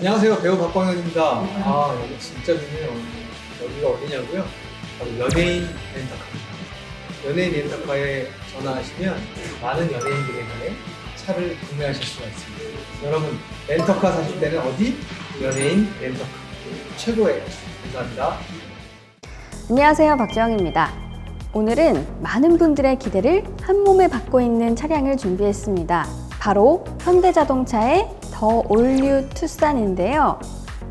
안녕하세요 배우 박광현입니다. 아 여기 진짜 좋네요. 여기가 어디냐고요? 바로 연예인 렌터카입니다. 연예인 렌터카에 전화하시면 많은 연예인들에 관해 차를 구매하실 수가 있습니다. 여러분 렌터카 사실 때는 어디? 연예인 렌터카 최고예요. 감사합니다. 안녕하세요. 박지영입니다. 오늘은 많은 분들의 기대를 한 몸에 받고 있는 차량을 준비했습니다. 바로 현대자동차의 더 올뉴 투싼인데요.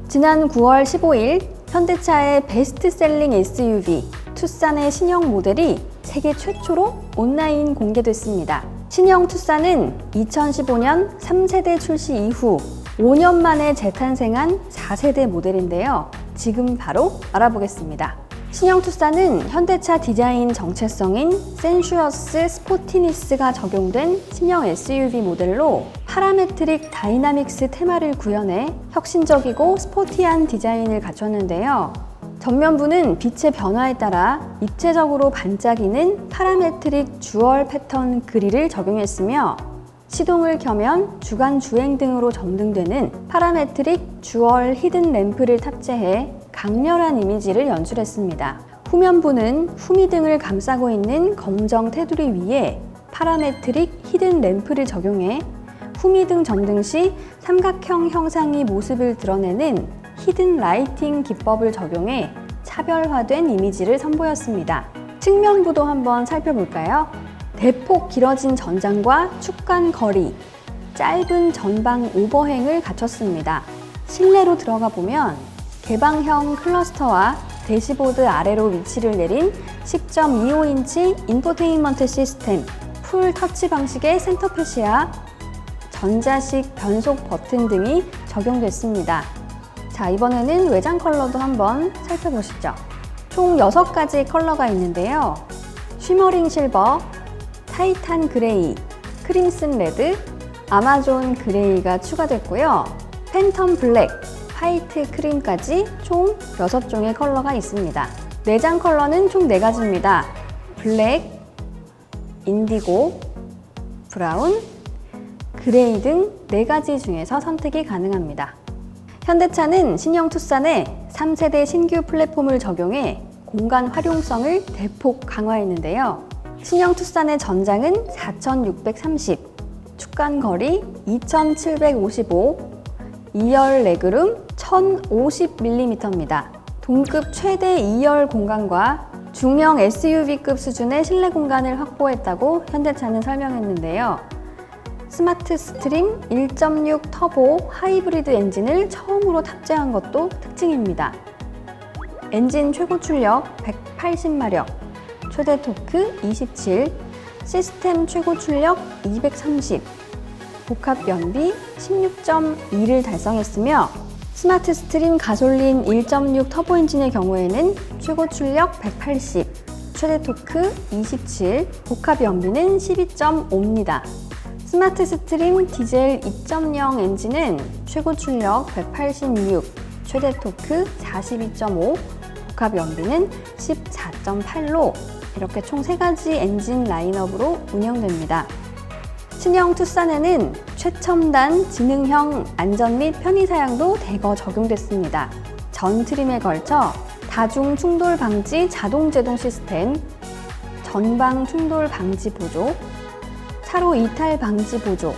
지난 9월 15일 현대차의 베스트셀링 SUV 투싼의 신형 모델이 세계 최초로 온라인 공개됐습니다. 신형 투싼은 2015년 3세대 출시 이후 5년 만에 재탄생한 4세대 모델인데요. 지금 바로 알아보겠습니다. 신형 투싼은 현대차 디자인 정체성인 센슈어스 스포티니스가 적용된 신형 SUV 모델로 파라메트릭 다이나믹스 테마를 구현해 혁신적이고 스포티한 디자인을 갖췄는데요. 전면부는 빛의 변화에 따라 입체적으로 반짝이는 파라메트릭 주얼 패턴 그릴을 적용했으며 시동을 켜면 주간 주행 등으로 점등되는 파라메트릭 주얼 히든 램프를 탑재해 강렬한 이미지를 연출했습니다. 후면부는 후미 등을 감싸고 있는 검정 테두리 위에 파라메트릭 히든 램프를 적용해 후미등 점등 시 삼각형 형상이 모습을 드러내는 히든 라이팅 기법을 적용해 차별화된 이미지를 선보였습니다. 측면부도 한번 살펴볼까요? 대폭 길어진 전장과 축간 거리, 짧은 전방 오버행을 갖췄습니다. 실내로 들어가 보면 개방형 클러스터와 대시보드 아래로 위치를 내린 10.25인치 인포테인먼트 시스템, 풀 터치 방식의 센터패시와 전자식 변속 버튼 등이 적용됐습니다. 자, 이번에는 외장 컬러도 한번 살펴보시죠. 총 6가지 컬러가 있는데요. 쉬머링 실버, 타이탄 그레이, 크림슨 레드, 아마존 그레이가 추가됐고요. 팬텀 블랙, 화이트 크림까지 총 6종의 컬러가 있습니다. 내장 컬러는 총 4가지입니다. 블랙, 인디고, 브라운, 그레이 등 4가지 중에서 선택이 가능합니다. 현대차는 신형 투싼에 3세대 신규 플랫폼을 적용해 공간 활용성을 대폭 강화했는데요. 신형 투싼의 전장은 4630, 축간 거리 2755, 2열 레그룸 1050mm입니다. 동급 최대 2열 공간과 중형 SUV급 수준의 실내 공간을 확보했다고 현대차는 설명했는데요. 스마트 스트림 1.6 터보 하이브리드 엔진을 처음으로 탑재한 것도 특징입니다. 엔진 최고 출력 180마력, 최대 토크 27, 시스템 최고 출력 230, 복합 연비 16.2를 달성했으며 스마트 스트림 가솔린 1.6 터보 엔진의 경우에는 최고 출력 180, 최대 토크 27, 복합 연비는 12.5입니다. 스마트 스트림 디젤 2.0 엔진은 최고 출력 186, 최대 토크 42.5, 복합 연비는 14.8로 이렇게 총 3가지 엔진 라인업으로 운영됩니다. 신형 투싼에는 최첨단 지능형 안전 및 편의 사양도 대거 적용됐습니다. 전 트림에 걸쳐 다중 충돌 방지 자동 제동 시스템, 전방 충돌 방지 보조, 차로 이탈 방지 보조,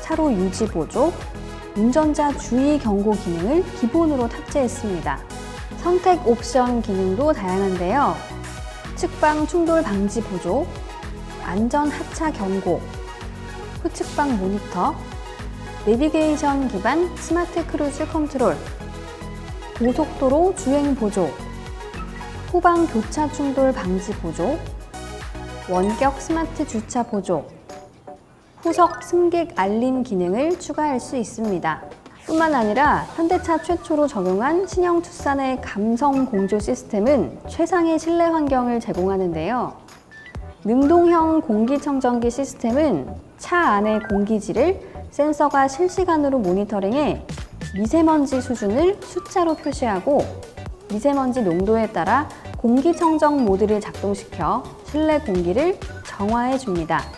차로 유지 보조, 운전자 주의 경고 기능을 기본으로 탑재했습니다. 선택 옵션 기능도 다양한데요. 측방 충돌 방지 보조, 안전 하차 경고, 후측방 모니터, 내비게이션 기반 스마트 크루즈 컨트롤, 고속도로 주행 보조, 후방 교차 충돌 방지 보조, 원격 스마트 주차 보조, 후석 승객 알림 기능을 추가할 수 있습니다. 뿐만 아니라 현대차 최초로 적용한 신형 투싼의 감성 공조 시스템은 최상의 실내 환경을 제공하는데요. 능동형 공기청정기 시스템은 차 안의 공기질을 센서가 실시간으로 모니터링해 미세먼지 수준을 숫자로 표시하고 미세먼지 농도에 따라 공기청정 모드를 작동시켜 실내 공기를 정화해 줍니다.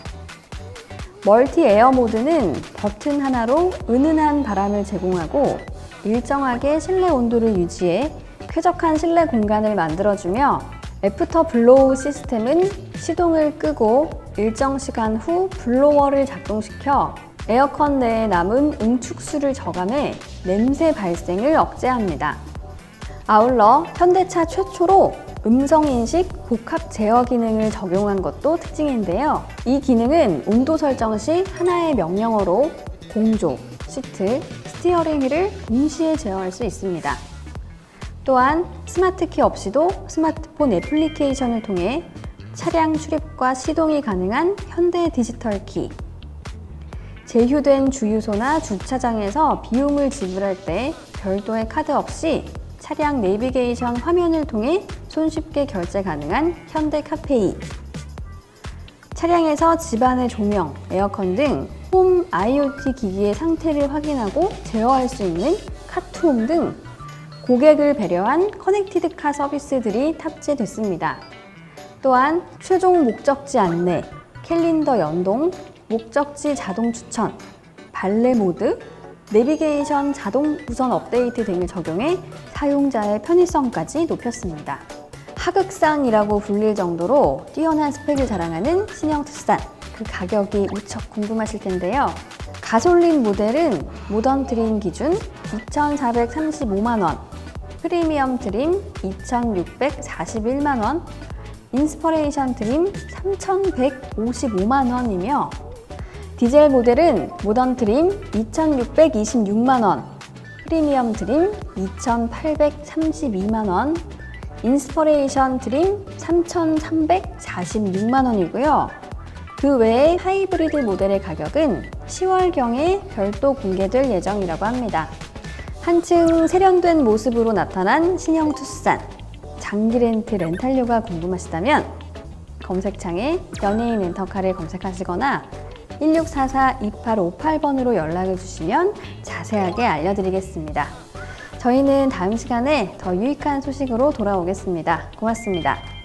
멀티 에어 모드는 버튼 하나로 은은한 바람을 제공하고 일정하게 실내 온도를 유지해 쾌적한 실내 공간을 만들어주며 애프터 블로우 시스템은 시동을 끄고 일정 시간 후 블로워를 작동시켜 에어컨 내에 남은 응축수를 저감해 냄새 발생을 억제합니다. 아울러 현대차 최초로 음성인식 복합 제어 기능을 적용한 것도 특징인데요. 이 기능은 온도 설정 시 하나의 명령어로 공조, 시트, 스티어링 휠을 동시에 제어할 수 있습니다. 또한 스마트키 없이도 스마트폰 애플리케이션을 통해 차량 출입과 시동이 가능한 현대 디지털 키, 제휴된 주유소나 주차장에서 비용을 지불할 때 별도의 카드 없이 차량 내비게이션 화면을 통해 손쉽게 결제 가능한 현대 카페이, 차량에서 집안의 조명, 에어컨 등 홈 IoT 기기의 상태를 확인하고 제어할 수 있는 카투홈 등 고객을 배려한 커넥티드 카 서비스들이 탑재됐습니다. 또한 최종 목적지 안내, 캘린더 연동, 목적지 자동 추천, 발레 모드, 내비게이션 자동 우선 업데이트 등을 적용해 사용자의 편의성까지 높였습니다. 하극상이라고 불릴 정도로 뛰어난 스펙을 자랑하는 신형 투싼. 그 가격이 무척 궁금하실 텐데요. 가솔린 모델은 모던 트림 기준 2,435만 원, 프리미엄 트림 2,641만 원, 인스퍼레이션 트림 3,155만 원이며 디젤 모델은 모던 트림 2,626만 원, 프리미엄 트림 2,832만 원, 인스퍼레이션 트림 3,346만 원이고요. 그 외에 하이브리드 모델의 가격은 10월경에 별도 공개될 예정이라고 합니다. 한층 세련된 모습으로 나타난 신형 투싼 장기 렌트 렌탈료가 궁금하시다면 검색창에 연예인 렌터카를 검색하시거나 1644-2858번으로 연락을 주시면 자세하게 알려드리겠습니다. 저희는 다음 시간에 더 유익한 소식으로 돌아오겠습니다. 고맙습니다.